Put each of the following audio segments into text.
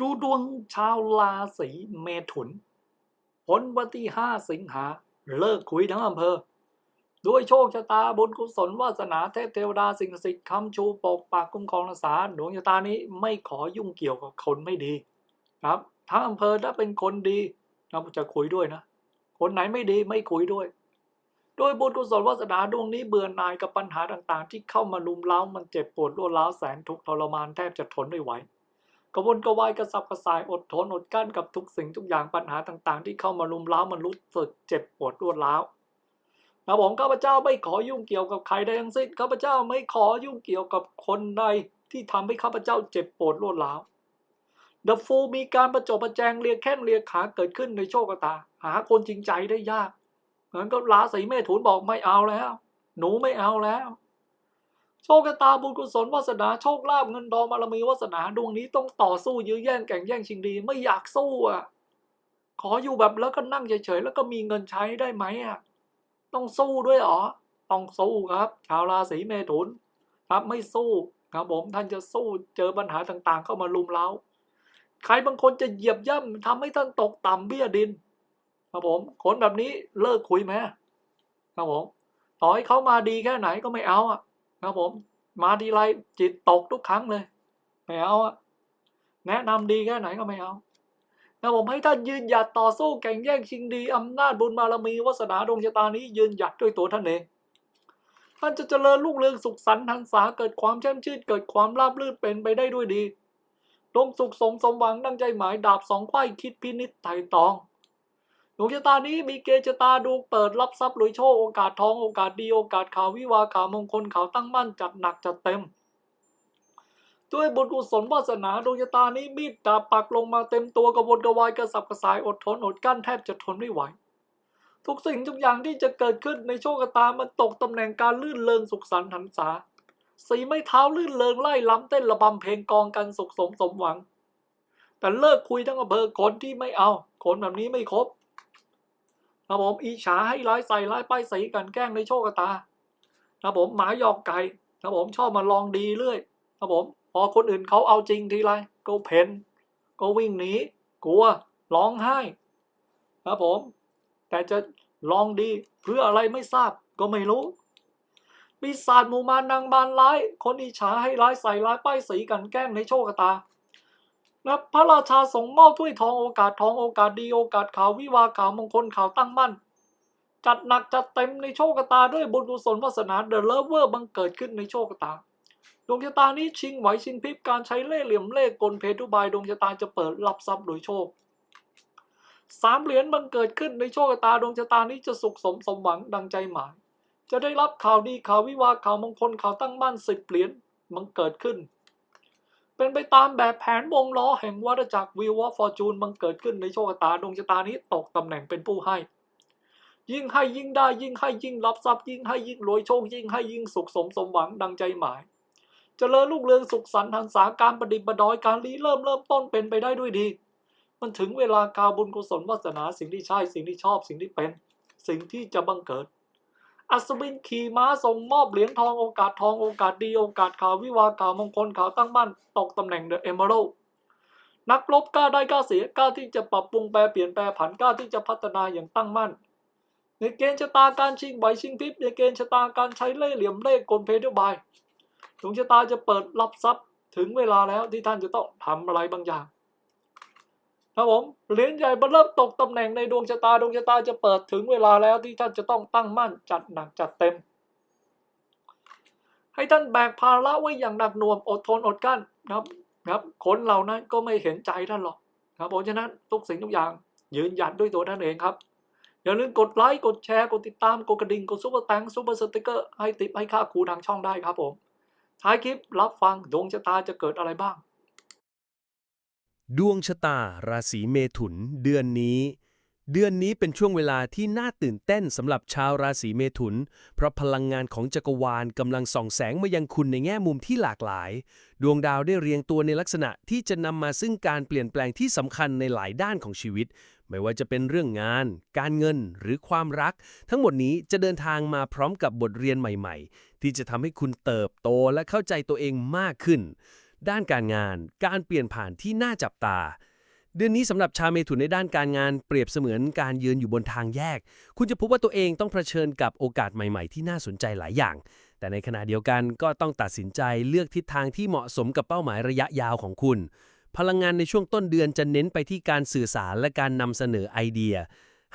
ดูดวงชาวราศีเมถุน ผลวันที่ห้าสิงหา เลิกคุยทั้งอำเภอ ด้วยโชคชะตาบุญกุศลวาสนาเทพเทวดาสิ่งศักดิ์สิทธิ์คำชูปกปากคุ้มครองรักษาดวงชะตานี้ไม่ขอยุ่งเกี่ยวกับคนไม่ดีครับทั้งอำเภอถ้าเป็นคนดีเราจะคุยด้วยนะ คนไหนไม่ดีไม่คุยด้วย โดยบุญกุศลวาสนาดวงนี้เบื่อหน่ายกับปัญหาต่างๆ ที่เข้ามาลุมเล้ามันเจ็บปวดรวดร้าวแสนทุกข์ทรมานแทบจะทนไม่ไหว กระวนกระวายกระสับกระส่ายอดทนอดกลั้นกับทุกสิ่งทุกอย่างปัญหาต่างๆ ที่เข้ามาลุมเล้ามันรู้สึกเจ็บปวดรวดร้าวนะผมข้าพเจ้าไม่ขอยุ่งเกี่ยวกับใครใดทั้งสิ้นข้าพเจ้าไม่ขอยุ่งเกี่ยวกับคนใดที่ทำให้ข้าพเจ้าเจ็บปวดรวดร้าวเดอะฟูมีการประจบประแจงเรียกแข้งเรียกขาเกิดขึ้นในโชคชะตา หาคนจริงใจได้ยากงั้นก็ราศีเมถุนบอกไม่เอาแล้ว หนูไม่เอาแล้ว โชคชะตาบุญกุศลวาสนาโชคลาภเงินทองบารมีวาสนาดวงนี้ต้องต่อสู้ยื้อแย่งแข่งแย่งชิงดีไม่อยากสู้อะ ขออยู่แบบแล้วก็นั่งเฉยๆแล้วก็มีเงินใช้ได้ไหมอะ ต้องสู้ด้วยหรอต้องสู้ครับ ชาวราศีเมถุน ครับไม่สู้ครับผมท่านจะสู้เจอปัญหาต่างๆ เข้ามาลุมเล้าใครบางคนจะเหยียบย่ำทำให้ท่านตกต่ำเบี้ยดิน ครับผมคนแบบนี้เลิกคุยไหมครับผมต่อให้เขามาดีแค่ไหนก็ไม่เอาอะ ครับผม มาทีไรจิตตกทุกครั้งเลยไม่เอาอะแนะนำดีแค่ไหนก็ไม่เอานะผมให้ท่านยืนหยัดต่อสู้แข่งแย่งชิงดีอำนาจบุญบารมีวาสนาดวงชะตานี้ยืนหยัดด้วยตัวท่านเองท่านจะเจริญรุ่งเรืองสุขสันต์หันษาเกิดความแช่มชื่นเกิดความราบรื่นเป็นไปได้ด้วยดีดวงสุขสมสมหวังดังใจหมายดาบสองไขว้คิดพินิจไถ่ตอง ดวงชะตานี้มีเกณฑ์ชะตาดวงเปิดรับทรัพย์รวยโชคโอกาสทองโอกาสดีโอกาสข่าววิวาข่าวมงคลข่าวตั้งมั่นจัดหนักจัดเต็ม ด้วยบุญกุศลวาสนาดวงชะตานี้มีดดาบปักลงมาเต็มตัวกระวนกระวายกระสับกระสายอดทนอดกั้นแทบจะทนไม่ไหวทุกสิ่งทุกอย่างที่จะเกิดขึ้นในโชคชะตามันตกตำแหน่งการลื่นเริงสุขสันต์หันษา สีไม้เท้าลื่นเริงไล่ล้ำเต้นระบำเพลงกองกันสุขสมสมหวัง แต่เลิกคุยทั้งอำเภอคนที่ไม่เอาคนแบบนี้ไม่ครบ ครับผมอีฉาให้ร้ายใส่ร้ายป้ายสีกันแกล้งในโชคชะตาครับผมหมาหยอกไก่ครับผมชอบมาลองดีเรื่อยครับผมพอคนอื่นเขาเอาจริงทีไรก็เพนก็วิ่งหนีกลัวร้องไห้ครับผม แต่จะลองดีเพื่ออะไรไม่ทราบก็ไม่รู้ปีศาจหมู่มารนางบานร้าย คนอิจฉาให้ร้ายใส่ร้ายป้ายสีกันแกล้งในโชคชะตา นะพระราชาส่งมอบถ้วยทองโอกาสทองโอกาสดีโอกาสข่าววิวาข่าวมงคลข่าวตั้งมั่น จัดหนักจัดเต็มในโชคชะตาด้วยบุญกุศลวาสนาเดอะเลเวอร์บังเกิดขึ้นในโชคชะตา ดวงชะตานี้ชิงไหวชิงพริบการใช้เล่ห์เหลี่ยมเล่กลเพทุบายดวงชะตาจะเปิดรับทรัพย์โดยโชคสามเหรียญบังเกิดขึ้นในโชคชะตาดวงชะตานี้จะสุขสมสมหวังดังใจหมาย จะได้รับข่าวดีข่าววิวาข่าวมงคลข่าวตั้งมั่นสิบเหรียญบังเกิดขึ้น เป็นไปตามแบบแผนวงล้อแห่งวัฏจักรวิววอฟอร์จูนบังเกิดขึ้นในโชคตาดวงชะตานี้ตกตำแหน่งเป็นผู้ให้ ยิ่งให้ยิ่งได้ยิ่งให้ยิ่งรับทรัพย์ยิ่งให้ยิ่งรวยโชคยิ่งให้ยิ่งสุขสมสมหวังดังใจหมายเจริญรุ่งเรืองสุขสันต์หันษาการประดิษฐ์ประดอยการรีเริ่มเริ่มต้นเป็นไปได้ด้วยดี มันถึงเวลากาบุญกุศลวาสนาสิ่งที่ใช่สิ่งที่ชอบสิ่งที่เป็น สิ่งที่จะบังเกิด อัศวินขี่ม้าส่งมอบเหรียญทองโอกาสทองโอกาสดีโอกาสข่าววิวาข่าวมงคลข่าวตั้งมั่นตกตำแหน่งเดอะเอเมอรัลนักรบกล้าได้กล้าเสียกล้าที่จะปรับปรุงแปลเปลี่ยนแปลผันกล้าที่จะพัฒนาอย่างตั้งมั่น ในเกณฑ์ชะตาการชิงไหวชิงพริบในเกณฑ์ชะตาการใช้เล่ห์เหลี่ยมเล่ห์กลเพทุบายดวงชะตาจะเปิดรับทรัพย์ถึงเวลาแล้วที่ท่านจะต้องทำอะไรบางอย่าง ครับผมเหรียญใหญ่เริ่มตกตำแหน่งในดวงชะตาดวงชะตาจะเปิดถึงเวลาแล้วที่ท่านจะต้องตั้งมั่นจัดหนักจัดเต็ม ให้ท่านแบกภาระไว้อย่างหนักหน่วงอดทนอดกลั้นครับครับคนเหล่านั้นก็ไม่เห็นใจท่านหรอกครับเพราะฉะนั้นทุกสิ่งทุกอย่าง ยืนหยัดด้วยตัวท่านเองครับ อย่าลืมกดไลค์กดแชร์กดติดตามกดกระดิ่งกดซุปเปอร์แตงซุปเปอร์สติกเกอร์ให้ติปให้ค่าครูทางช่องได้ครับผมท้ายคลิปรับฟังดวงชะตาจะเกิดอะไรบ้าง ดวงชะตา ราศีเมถุน เดือนนี้ เดือนนี้เป็นช่วงเวลาที่น่าตื่นเต้นสำหรับชาวราศีเมถุน เพราะพลังงานของจักรวาลกำลังส่องแสงมายังคุณในแง่มุมที่หลากหลาย ดวงดาวได้เรียงตัวในลักษณะที่จะนำมาซึ่งการเปลี่ยนแปลงที่สำคัญในหลายด้านของชีวิต ไม่ว่าจะเป็นเรื่องงาน การเงินหรือความรัก ทั้งหมดนี้จะเดินทางมาพร้อมกับบทเรียนใหม่ ๆ ที่จะทำให้คุณเติบโตและเข้าใจตัวเองมากขึ้น ด้านการงาน การเปลี่ยนผ่านที่น่าจับตา เดือนนี้สำหรับชาวเมถุนในด้านการงานเปรียบเสมือนการยืนอยู่บนทางแยก คุณจะพบว่าตัวเองต้องเผชิญกับโอกาสใหม่ๆ ที่น่าสนใจหลายอย่าง แต่ในขณะเดียวกันก็ต้องตัดสินใจเลือกทิศทางที่เหมาะสมกับเป้าหมายระยะยาวของคุณ พลังงานในช่วงต้นเดือนจะเน้นไปที่การสื่อสารและการนำเสนอไอเดีย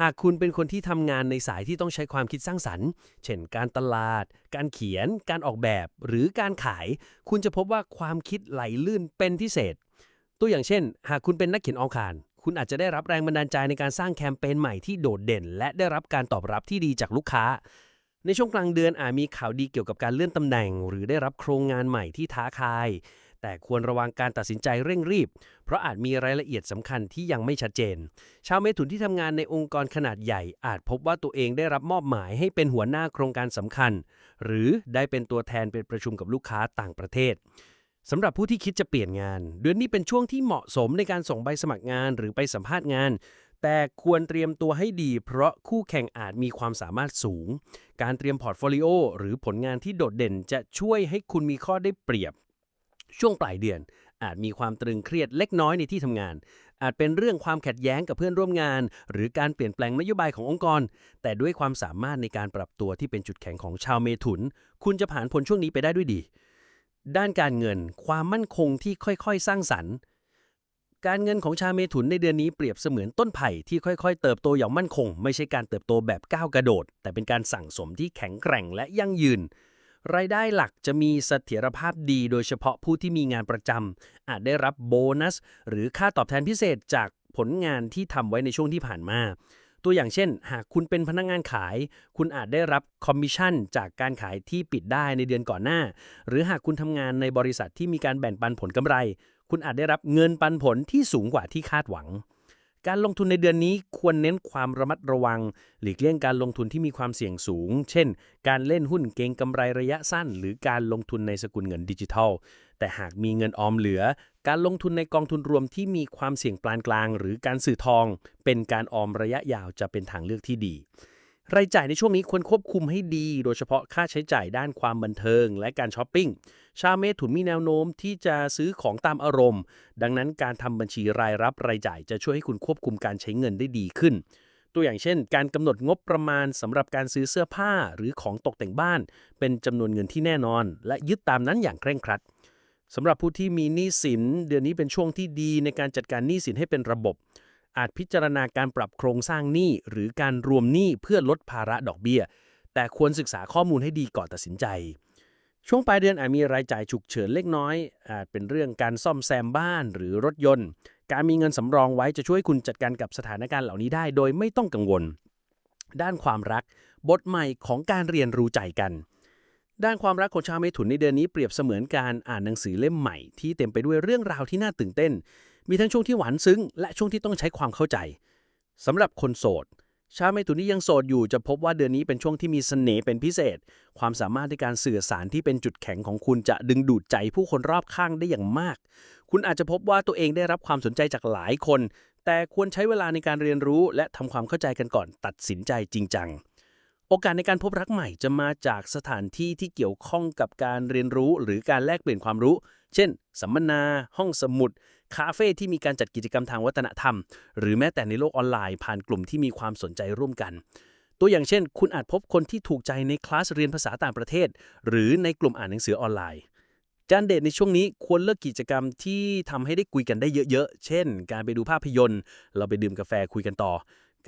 หากคุณเป็นคนที่ทำงานในสายที่ต้องใช้ความคิดสร้างสรรค์ เช่น การตลาด การเขียน การออกแบบ หรือการขาย คุณจะพบว่าความคิดไหลลื่นเป็นพิเศษ ตัวอย่างเช่น หากคุณเป็นนักเขียนออคาร คุณอาจจะได้รับแรงบันดาลใจในการสร้างแคมเปญใหม่ที่โดดเด่น และได้รับการตอบรับที่ดีจากลูกค้า ในช่วงกลางเดือนอาจมีข่าวดีเกี่ยวกับการเลื่อนตำแหน่ง หรือได้รับโครงงานใหม่ที่ท้าทาย แต่ควรระวังการตัดสินใจเร่งรีบ เพราะอาจมีรายละเอียดสำคัญที่ยังไม่ชัดเจน ชาวเมถุนที่ทำงานในองค์กรขนาดใหญ่ อาจพบว่าตัวเองได้รับมอบหมายให้เป็นหัวหน้าโครงการสำคัญ หรือได้เป็นตัวแทนเป็นประชุมกับลูกค้าต่างประเทศสำหรับผู้ที่คิดจะเปลี่ยนงาน เดือนนี้เป็นช่วงที่เหมาะสมในการส่งใบสมัครงานหรือไปสัมภาษณ์งาน แต่ควรเตรียมตัวให้ดี เพราะคู่แข่งอาจมีความสามารถสูง การเตรียมพอร์ตโฟลิโอหรือผลงานที่โดดเด่นจะช่วยให้คุณมีข้อได้เปรียบ ช่วงปลายเดือน อาจมีความตรึงเครียดเล็กน้อยในที่ทำงาน อาจเป็นเรื่องความขัดแย้งกับเพื่อนร่วมงาน หรือการเปลี่ยนแปลงนโยบายขององค์กร แต่ด้วยความสามารถในการปรับตัวที่เป็นจุดแข็งของชาวเมถุน คุณจะผ่านพ้นช่วงนี้ไปได้ด้วยดี ด้านการเงิน ความมั่นคงที่ค่อยๆ สร้างสรรค์การเงินของชาวเมถุนในเดือนนี้เปรียบเสมือนต้นไผ่ที่ค่อยๆ เติบโตอย่างมั่นคง ไม่ใช่การเติบโตแบบก้าวกระโดด แต่เป็นการสั่งสมที่แข็งแกร่งและยั่งยืน รายได้หลักจะมีเสถียรภาพดีโดยเฉพาะผู้ที่มีงานประจำอาจได้รับโบนัส หรือค่าตอบแทนพิเศษจากผลงานที่ทำไว้ในช่วงที่ผ่านมา ตัวอย่างเช่น หากคุณเป็นพนักงานขาย คุณอาจได้รับคอมมิชชั่นจากการขายที่ปิดได้ในเดือนก่อนหน้า หรือหากคุณทำงานในบริษัทที่มีการแบ่งปันผลกำไร คุณอาจได้รับเงินปันผลที่สูงกว่าที่คาดหวัง การลงทุนในเดือนนี้ควรเน้นความระมัดระวัง หลีกเลี่ยงการลงทุนที่มีความเสี่ยงสูง เช่น การเล่นหุ้นเก็งกำไรระยะสั้น หรือการลงทุนในสกุลเงินดิจิทัล แต่หากมีเงินออมเหลือ การลงทุนในกองทุนรวมที่มีความเสี่ยงปานกลาง หรือการสื่อทอง เป็นการออมระยะยาวจะเป็นทางเลือกที่ดี รายจ่ายในช่วงนี้ควรควบคุมให้ดี โดยเฉพาะค่าใช้จ่ายด้านความบันเทิง และการช้อปปิ้ง ชาวเมถุนมีแนวโน้มที่จะซื้อของตามอารมณ์ ดังนั้นการทำบัญชีรายรับรายจ่ายจะช่วยให้คุณควบคุมการใช้เงินได้ดีขึ้น ตัวอย่างเช่น การกำหนดงบประมาณสำหรับการซื้อเสื้อผ้าหรือของตกแต่งบ้าน เป็นจำนวนเงินที่แน่นอน และยึดตามนั้นอย่างเคร่งครัดสำหรับผู้ที่มีหนี้สิน เดือนนี้เป็นช่วงที่ดีในการจัดการหนี้สินให้เป็นระบบ อาจพิจารณาการปรับโครงสร้างหนี้หรือการรวมหนี้เพื่อลดภาระดอกเบี้ย แต่ควรศึกษาข้อมูลให้ดีก่อนตัดสินใจ ช่วงปลายเดือนอาจมีรายจ่ายฉุกเฉินเล็กน้อย อาจเป็นเรื่องการซ่อมแซมบ้านหรือรถยนต์ การมีเงินสำรองไว้จะช่วยคุณจัดการกับสถานการณ์เหล่านี้ได้ โดยไม่ต้องกังวล ด้านความรัก บทใหม่ของการเรียนรู้ใจกันด้านความรักของชาวเมถุนในเดือนนี้เปรียบเสมือนการอ่านหนังสือเล่มใหม่ที่เต็มไปด้วยเรื่องราวที่น่าตื่นเต้น มีทั้งช่วงที่หวานซึ้ง และช่วงที่ต้องใช้ความเข้าใจสำหรับคนโสด ชาวเมถุนที่ยังโสดอยู่จะพบว่าเดือนนี้เป็นช่วงที่มีเสน่ห์เป็นพิเศษ ความสามารถในการสื่อสารที่เป็นจุดแข็งของคุณจะดึงดูดใจผู้คนรอบข้างได้อย่างมาก คุณอาจจะพบว่าตัวเองได้รับความสนใจจากหลายคน แต่ควรใช้เวลาในการเรียนรู้ และทำความเข้าใจกันก่อนตัดสินใจจริงจัง โอกาสในการพบรักใหม่จะมาจากสถานที่ที่เกี่ยวข้องกับการเรียนรู้หรือการแลกเปลี่ยนความรู้ เช่น สัมมนา ห้องสมุด คาเฟ่ที่มีการจัดกิจกรรมทางวัฒนธรรม หรือแม้แต่ในโลกออนไลน์ผ่านกลุ่มที่มีความสนใจร่วมกัน ตัวอย่างเช่น คุณอาจพบคนที่ถูกใจในคลาสเรียนภาษาต่างประเทศ หรือในกลุ่มอ่านหนังสือออนไลน์จานเดทในช่วงนี้ควรเลือกกิจกรรมที่ทำให้ได้คุยกันได้เยอะๆ เช่น การไปดูภาพยนตร์ เราไปดื่มกาแฟคุยกันต่อ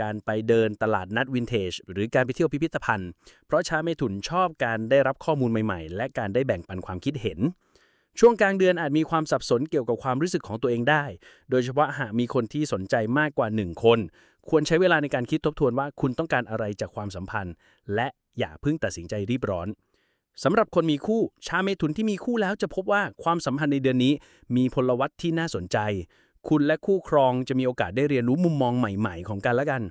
การไปเดินตลาดนัดวินเทจหรือการไปเที่ยวพิพิธภัณฑ์ เพราะชาวเมถุนชอบการได้รับข้อมูลใหม่ๆ และการได้แบ่งปันความคิดเห็น ช่วงกลางเดือนอาจมีความสับสนเกี่ยวกับความรู้สึกของตัวเองได้ โดยเฉพาะหากมีคนที่สนใจมากกว่า 1 คน ควรใช้เวลาในการคิดทบทวนว่าคุณต้องการอะไรจากความสัมพันธ์ และอย่าเพิ่งตัดสินใจรีบร้อนสำหรับคนมีคู่ ชาวเมถุนที่มีคู่แล้วจะพบว่าความสัมพันธ์ในเดือนนี้ มีพลวัตที่น่าสนใจ คุณและคู่ครองจะมีโอกาสได้เรียนรู้มุมมองใหม่ ๆ ของกันและกัน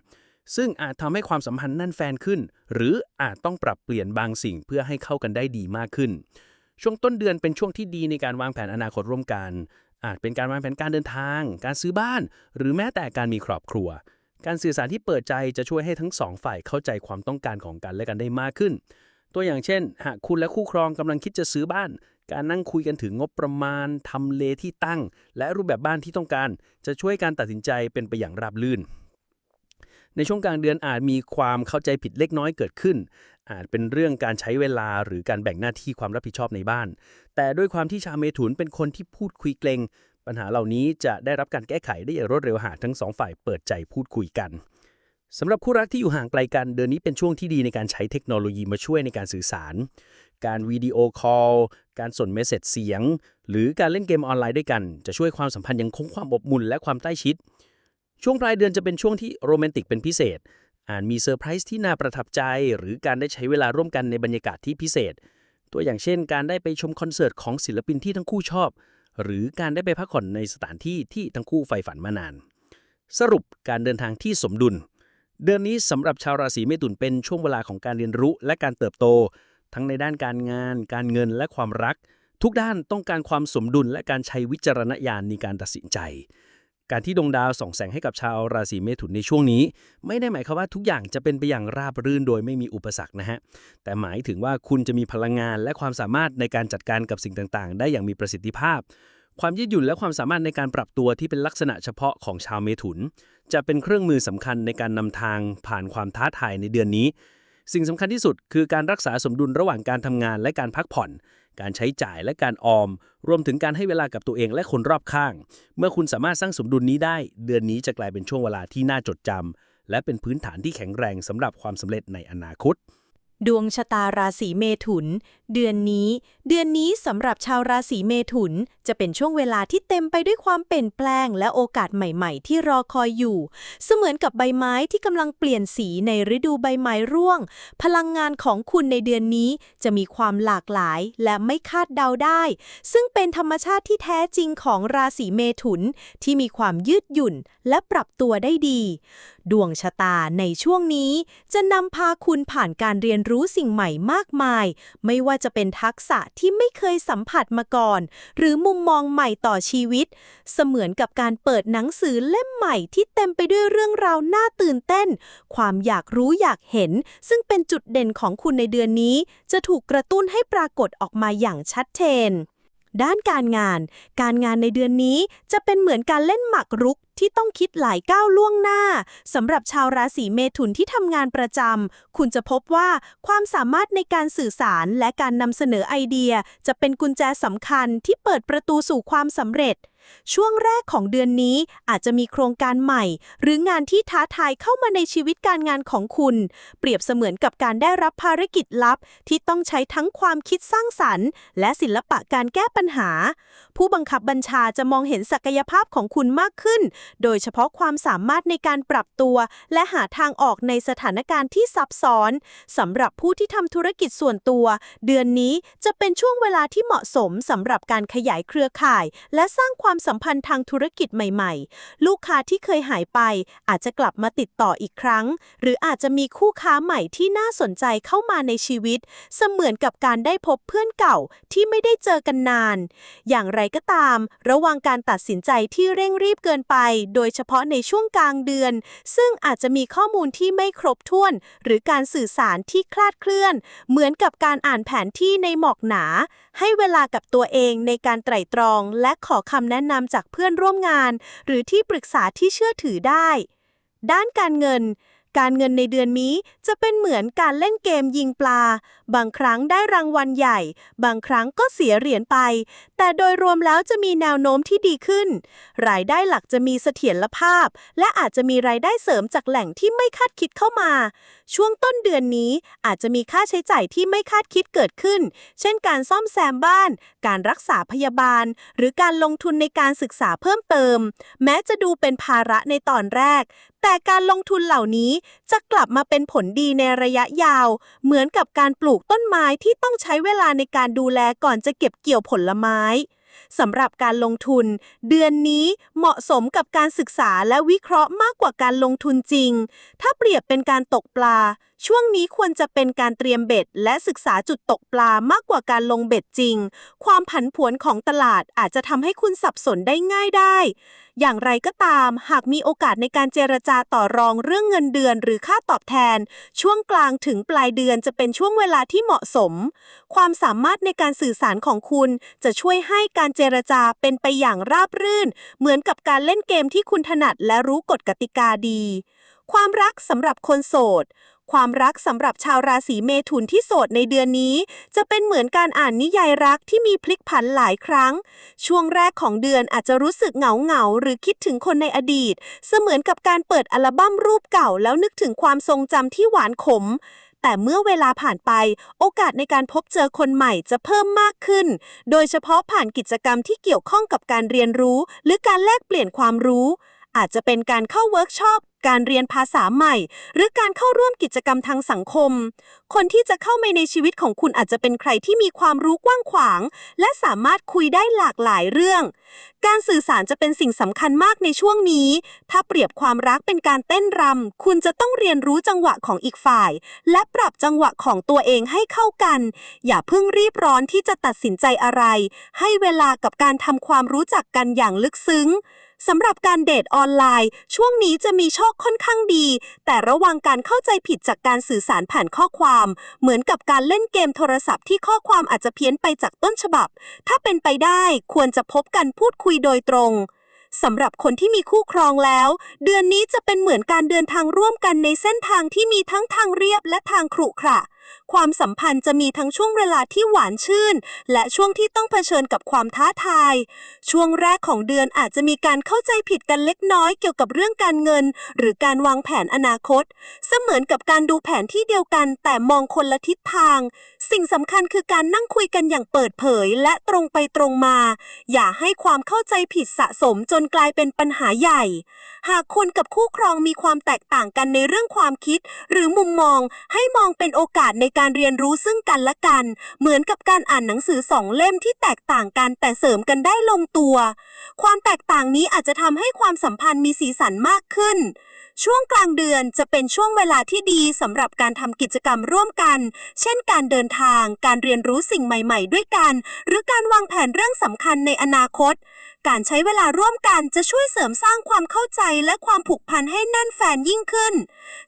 ซึ่งอาจทำให้ความสัมพันธ์นั่นแฟนขึ้น หรืออาจต้องปรับเปลี่ยนบางสิ่งเพื่อให้เข้ากันได้ดีมากขึ้น ช่วงต้นเดือนเป็นช่วงที่ดีในการวางแผนอนาคตร่วมกัน อาจเป็นการวางแผนการเดินทาง การซื้อบ้าน หรือแม้แต่การมีครอบครัว การสื่อสารที่เปิดใจจะช่วยให้ทั้งสองฝ่ายเข้าใจความต้องการของกันและกันได้มากขึ้น ตัวอย่างเช่น หากคุณและคู่ครองกำลังคิดจะซื้อบ้าน การนั่งคุยกันถึงงบประมาณทำเลที่ตั้ง และรูปแบบบ้านที่ต้องการ จะช่วยการตัดสินใจเป็นไปอย่างราบรื่น ในช่วงกลางเดือนอาจมีความเข้าใจผิดเล็กน้อยเกิดขึ้น อาจเป็นเรื่องการใช้เวลาหรือการแบ่งหน้าที่ความรับผิดชอบในบ้าน แต่ด้วยความที่ชาวเมถุนเป็นคนที่พูดคุยเกรงปัญหาเหล่านี้จะได้รับการแก้ไขได้อย่างรวดเร็วหากทั้งสองฝ่ายเปิดใจพูดคุยกันสำหรับคู่รักที่อยู่ห่างไกลกัน เดือนนี้เป็นช่วงที่ดีในการใช้เทคโนโลยีมาช่วยในการสื่อสาร การวิดีโอคอล การส่งเมสเซจเสียง หรือการเล่นเกมออนไลน์ด้วยกัน จะช่วยความสัมพันธ์ยังคงความอบอุ่นและความใกล้ชิด ช่วงปลายเดือนจะเป็นช่วงที่โรแมนติกเป็นพิเศษ อาจมีเซอร์ไพรส์ที่น่าประทับใจ หรือการได้ใช้เวลาร่วมกันในบรรยากาศที่พิเศษ ตัวอย่างเช่น การได้ไปชมคอนเสิร์ตของศิลปินที่ทั้งคู่ชอบ หรือการได้ไปพักผ่อนในสถานที่ที่ทั้งคู่ใฝ่ฝันมานาน สรุปการเดินทางที่สมดุลเดือนนี้สำหรับชาวราศีเมถุนเป็นช่วงเวลาของการเรียนรู้และการเติบโต ทั้งในด้านการงาน การเงินและความรัก ทุกด้านต้องการความสมดุลและการใช้วิจารณญาณในการตัดสินใจ การที่ดวงดาวส่องแสงให้กับชาวราศีเมถุนในช่วงนี้ ไม่ได้หมายความว่าทุกอย่างจะเป็นไปอย่างราบรื่นโดยไม่มีอุปสรรคนะฮะ แต่หมายถึงว่าคุณจะมีพลังงานและความสามารถในการจัดการกับสิ่งต่างๆ ได้อย่างมีประสิทธิภาพความยืดหยุ่นและความสามารถในการปรับตัวที่เป็นลักษณะเฉพาะของชาวเมถุน จะเป็นเครื่องมือสำคัญในการนำทางผ่านความท้าทายในเดือนนี้ สิ่งสำคัญที่สุดคือการรักษาสมดุลระหว่างการทำงานและการพักผ่อน การใช้จ่ายและการออม รวมถึงการให้เวลากับตัวเองและคนรอบข้าง เมื่อคุณสามารถสร้างสมดุลนี้ได้ เดือนนี้จะกลายเป็นช่วงเวลาที่น่าจดจำและเป็นพื้นฐานที่แข็งแรงสำหรับความสำเร็จในอนาคต ดวงชะตาราศีเมถุน เดือนนี้ เดือนนี้สำหรับชาวราศีเมถุน จะเป็นช่วงเวลาที่เต็มไปด้วยความเปลี่ยนแปลง และโอกาสใหม่ ๆ ที่รอคอยอยู่ เสมือนกับใบไม้ที่กำลังเปลี่ยนสีในฤดูใบไม้ร่วง พลังงานของคุณในเดือนนี้จะมีความหลากหลายและไม่คาดเดาได้ ซึ่งเป็นธรรมชาติที่แท้จริงของราศีเมถุน ที่มีความยืดหยุ่นและปรับตัวได้ดี ดวงชะตาในช่วงนี้จะนำพาคุณผ่านการเรียนรู้สิ่งใหม่มากมาย ไม่ว่าจะเป็นทักษะที่ไม่เคยสัมผัสมาก่อน หรือมุมมองใหม่ต่อชีวิต เสมือนกับการเปิดหนังสือเล่มใหม่ที่เต็มไปด้วยเรื่องราวน่าตื่นเต้น ความอยากรู้อยากเห็น ซึ่งเป็นจุดเด่นของคุณในเดือนนี้ จะถูกกระตุ้นให้ปรากฏออกมาอย่างชัดเจน ด้านการงาน การงานในเดือนนี้จะเป็นเหมือนการเล่นหมากรุกที่ต้องคิดหลายก้าวล่วงหน้าสำหรับชาวราศีเมถุนที่ทำงานประจำคุณจะพบว่าความสามารถในการสื่อสารและการนำเสนอไอเดีย จะเป็นกุญแจสำคัญที่เปิดประตูสู่ความสำเร็จ ช่วงแรกของเดือนนี้อาจจะมีโครงการใหม่ หรืองานที่ท้าทายเข้ามาในชีวิตการงานของคุณ เปรียบเสมือนกับการได้รับภารกิจลับ ที่ต้องใช้ทั้งความคิดสร้างสรรค์ และศิลปะการแก้ปัญหา ผู้บังคับบัญชาจะมองเห็นศักยภาพของคุณมากขึ้น โดยเฉพาะความสามารถในการปรับตัว และหาทางออกในสถานการณ์ที่ซับซ้อนสำหรับผู้ที่ทำธุรกิจส่วนตัว เดือนนี้จะเป็นช่วงเวลาที่เหมาะสมสำหรับการขยายเครือข่าย และสร้างความความสัมพันธ์ทางธุรกิจใหม่ๆ ลูกค้าที่เคยหายไป อาจจะกลับมาติดต่ออีกครั้ง หรืออาจจะมีคู่ค้าใหม่ที่น่าสนใจเข้ามาในชีวิต เสมือนกับการได้พบเพื่อนเก่าที่ไม่ได้เจอกันนาน อย่างไรก็ตาม ระวังการตัดสินใจที่เร่งรีบเกินไป โดยเฉพาะในช่วงกลางเดือน ซึ่งอาจจะมีข้อมูลที่ไม่ครบถ้วน หรือการสื่อสารที่คลาดเคลื่อน เหมือนกับการอ่านแผนที่ในหมอกหนา ให้เวลากับตัวเองในการไตร่ตรองและขอคำแนะนำนำจากเพื่อนร่วมงาน หรือที่ปรึกษาที่เชื่อถือได้ ด้านการเงิน การเงินในเดือนนี้จะเป็นเหมือนการเล่นเกมยิงปลา บางครั้งได้รางวัลใหญ่ บางครั้งก็เสียเหรียญไป แต่โดยรวมแล้วจะมีแนวโน้มที่ดีขึ้น รายได้หลักจะมีเสถียรภาพ และอาจจะมีรายได้เสริมจากแหล่งที่ไม่คาดคิดเข้ามา ช่วงต้นเดือนนี้อาจจะมีค่าใช้จ่ายที่ไม่คาดคิดเกิดขึ้น เช่นการซ่อมแซมบ้าน การรักษาพยาบาล หรือการลงทุนในการศึกษาเพิ่มเติม แม้จะดูเป็นภาระในตอนแรก แต่การลงทุนเหล่านี้จะกลับมาเป็นผลดีในระยะยาว เหมือนกับการปลูกต้นไม้ที่ต้องใช้เวลาในการดูแลก่อนจะเก็บเกี่ยวผลไม้สำหรับการลงทุน เดือนนี้เหมาะสมกับการศึกษาและวิเคราะห์มากกว่าการลงทุนจริง ถ้าเปรียบเป็นการตกปลาช่วงนี้ควรจะเป็นการเตรียมเบ็ด และศึกษาจุดตกปลามากกว่าการลงเบ็ดจริง ความผันผวนของตลาดอาจจะทำให้คุณสับสนได้ง่ายได้ อย่างไรก็ตาม หากมีโอกาสในการเจรจาต่อรองเรื่องเงินเดือนหรือค่าตอบแทน ช่วงกลางถึงปลายเดือนจะเป็นช่วงเวลาที่เหมาะสม ความสามารถในการสื่อสารของคุณจะช่วยให้การเจรจาเป็นไปอย่างราบรื่น เหมือนกับการเล่นเกมที่คุณถนัดและรู้กฎกติกาดี ความรักสำหรับคนโสด ความรักสำหรับชาวราศีเมถุนที่โสดในเดือนนี้ จะเป็นเหมือนการอ่านนิยายรักที่มีพลิกผันหลายครั้ง ช่วงแรกของเดือนอาจจะรู้สึกเหงาเหงาหรือคิดถึงคนในอดีต เสมือนกับการเปิดอัลบั้มรูปเก่าแล้วนึกถึงความทรงจำที่หวานขมแต่เมื่อเวลาผ่านไป โอกาสในการพบเจอคนใหม่จะเพิ่มมากขึ้น โดยเฉพาะผ่านกิจกรรมที่เกี่ยวข้องกับการเรียนรู้ หรือการแลกเปลี่ยนความรู้ อาจจะเป็นการเข้าเวิร์กช็อป การเรียนภาษาใหม่ หรือการเข้าร่วมกิจกรรมทางสังคม คนที่จะเข้ามาในชีวิตของคุณอาจจะเป็นใครที่มีความรู้กว้างขวาง และสามารถคุยได้หลากหลายเรื่อง การสื่อสารจะเป็นสิ่งสำคัญมากในช่วงนี้ ถ้าเปรียบความรักเป็นการเต้นรำคุณจะต้องเรียนรู้จังหวะของอีกฝ่าย และปรับจังหวะของตัวเองให้เข้ากัน อย่าเพิ่งรีบร้อนที่จะตัดสินใจอะไร ให้เวลากับการทำความรู้จักกันอย่างลึกซึ้ง สำหรับการเดทออนไลน์ ช่วงนี้จะมีโชคค่อนข้างดี แต่ระวังการเข้าใจผิดจากการสื่อสารผ่านข้อความ เหมือนกับการเล่นเกมโทรศัพท์ที่ข้อความอาจจะเพี้ยนไปจากต้นฉบับ ถ้าเป็นไปได้ควรจะพบกันพูดคุยโดยตรงสำหรับคนที่มีคู่ครองแล้ว เดือนนี้จะเป็นเหมือนการเดินทางร่วมกันในเส้นทางที่มีทั้งทางเรียบและทางขรุขระ ความสัมพันธ์จะมีทั้งช่วงเวลาที่หวานชื่น และช่วงที่ต้องเผชิญกับความท้าทาย ช่วงแรกของเดือนอาจจะมีการเข้าใจผิดกันเล็กน้อยเกี่ยวกับเรื่องการเงิน หรือการวางแผนอนาคต เสมือนกับการดูแผนที่เดียวกัน แต่มองคนละทิศทาง สิ่งสำคัญคือการนั่งคุยกันอย่างเปิดเผยและตรงไปตรงมา อย่าให้ความเข้าใจผิดสะสมจนกลายเป็นปัญหาใหญ่ หากคนกับคู่ครองมีความแตกต่างกันในเรื่องความคิด หรือมุมมองให้มองเป็นโอกาสในการเรียนรู้ซึ่งกันและกัน เหมือนกับการอ่านหนังสือสองเล่มที่แตกต่างกันแต่เสริมกันได้ลงตัว ความแตกต่างนี้อาจจะทำให้ความสัมพันธ์มีสีสันมากขึ้น ช่วงกลางเดือนจะเป็นช่วงเวลาที่ดีสำหรับการทำกิจกรรมร่วมกัน เช่น การเดินทาง การเรียนรู้สิ่งใหม่ ๆ ด้วยกัน หรือการวางแผนเรื่องสำคัญในอนาคต การใช้เวลาร่วมกันจะช่วยเสริมสร้างความเข้าใจและความผูกพันให้แน่นแฟนยิ่งขึ้น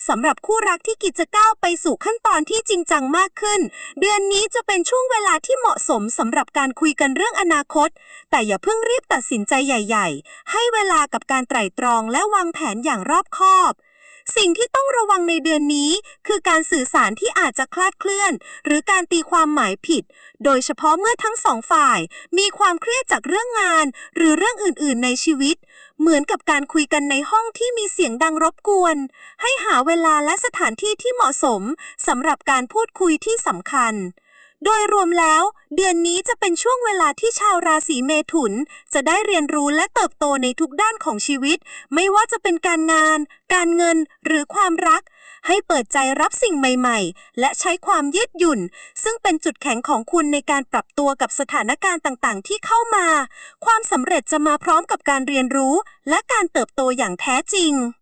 สำหรับคู่รักที่กิจก้าวไปสู่ขั้นตอนที่จริงจังมากขึ้น เดือนนี้จะเป็นช่วงเวลาที่เหมาะสมสำหรับการคุยกันเรื่องอนาคต แต่อย่าเพิ่งรีบตัดสินใจใหญ่ ๆ ให้เวลากับการไตร่ตรองและวางแผนอย่างรอบคอบ สิ่งที่ต้องระวังในเดือนนี้ คือการสื่อสารที่อาจจะคลาดเคลื่อน หรือการตีความหมายผิด โดยเฉพาะเมื่อทั้งสองฝ่าย มีความเครียดจากเรื่องงาน หรือเรื่องอื่น ๆ ในชีวิต เหมือนกับการคุยกันในห้องที่มีเสียงดังรบกวน ให้หาเวลาและสถานที่ที่เหมาะสมสำหรับการพูดคุยที่สำคัญ โดยรวมแล้ว เดือนนี้จะเป็นช่วงเวลาที่ชาวราศีเมถุน จะได้เรียนรู้และเติบโตในทุกด้านของชีวิต ไม่ว่าจะเป็นการงาน การเงินหรือความรัก ให้เปิดใจรับสิ่งใหม่ๆ และใช้ความยืดหยุ่น ซึ่งเป็นจุดแข็งของคุณในการปรับตัวกับสถานการณ์ต่างๆ ที่เข้ามา ความสำเร็จจะมาพร้อมกับการเรียนรู้ และการเติบโตอย่างแท้จริง